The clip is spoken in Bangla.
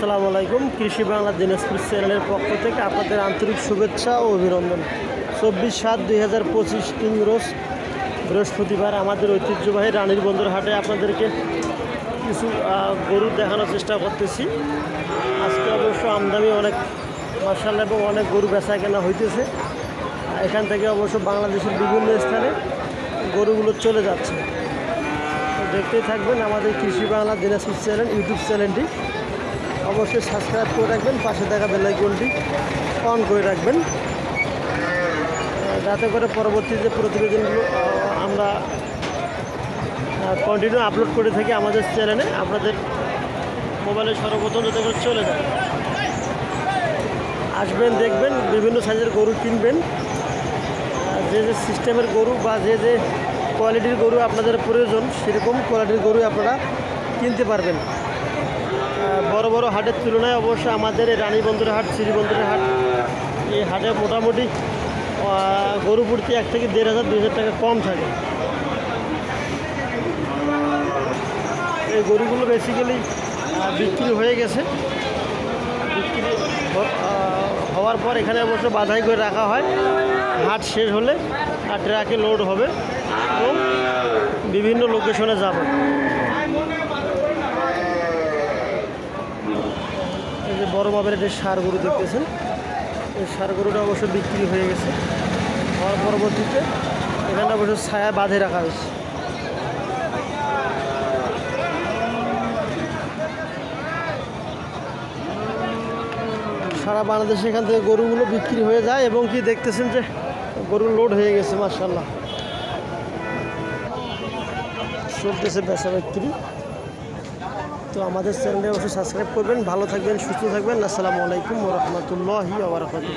আসসালামু আলাইকুম। কৃষি বাংলা দিনাজপুর চ্যানেলের পক্ষ থেকে আপনাদের আন্তরিক শুভেচ্ছা ও অভিনন্দন। চব্বিশ সাত দুই হাজার পঁচিশ ইংরোজ বৃহস্পতিবার আমাদের ঐতিহ্যবাহী রানীর বন্দর হাটে আপনাদেরকে কিছু গরু দেখানোর চেষ্টা করতেছি। আজকে অবশ্য আমদানি অনেক মার্শাল এবং অনেক গরু বেচা কেনা হইতেছে। এখান থেকে অবশ্য বাংলাদেশের বিভিন্ন স্থানে গরুগুলো চলে যাচ্ছে। দেখতেই থাকবেন আমাদের কৃষি বাংলা দিনাজপুর চ্যানেল, ইউটিউব চ্যানেলটি। অবশ্যই সাবস্ক্রাইব করে রাখবেন, পাশে থাকা বেলাইকনটি অন করে রাখবেন। যাতে করে পরবর্তী যে প্রতিবেদনগুলো আমরা কন্টিনিউ আপলোড করে থাকি আমাদের চ্যানেলে আপনাদের মোবাইলে সর্বপ্রথম যাতে করে চলে যায়। আসবেন, দেখবেন, বিভিন্ন সাইজের গরু কিনবেন। যে যে সিস্টেমের গরু বা যে যে কোয়ালিটির গরু আপনাদের প্রয়োজন, সেরকম কোয়ালিটির গরু আপনারা কিনতে পারবেন। বড় বড় হাটের তুলনায় অবশ্য আমাদের এই রানীবন্দরের হাট শ্রীবন্দরের হাট, এই হাটে মোটামুটি গরু প্রতি এক থেকে দেড় হাজার, দুই হাজার টাকা কম থাকে। এই গরুগুলো বেসিক্যালি বিক্রি হয়ে গেছে। বিক্রি হওয়ার পর এখানে অবশ্য বাধাই করে রাখা হয়। হাট শেষ হলে আর ট্রাকে লোড হবে। এবং বিভিন্ন লোকেশনে যাবে। যে বড় মাপের একটি সার গরু দেখতেছেন, এই সার গরুটা অবশ্য বিক্রি হয়ে গেছে। হওয়ার পরবর্তীতে এখানে অবশ্য ছায়া বাঁধে রাখা হয়েছে। সারা বাংলাদেশে এখান থেকে গরুগুলো বিক্রি হয়ে যায় এবং কি দেখতেছেন যে গরু লোড হয়ে গেছে মার্শাল্লাহ চলতেছে বেচা বিক্রি তো আমাদের চ্যানেলে অবশ্যই সাবস্ক্রাইব করবেন ভালো থাকবেন সুস্থ থাকবেন। আসসালামু আলাইকুম রহমতুল্লাহি আবরাকাতুহ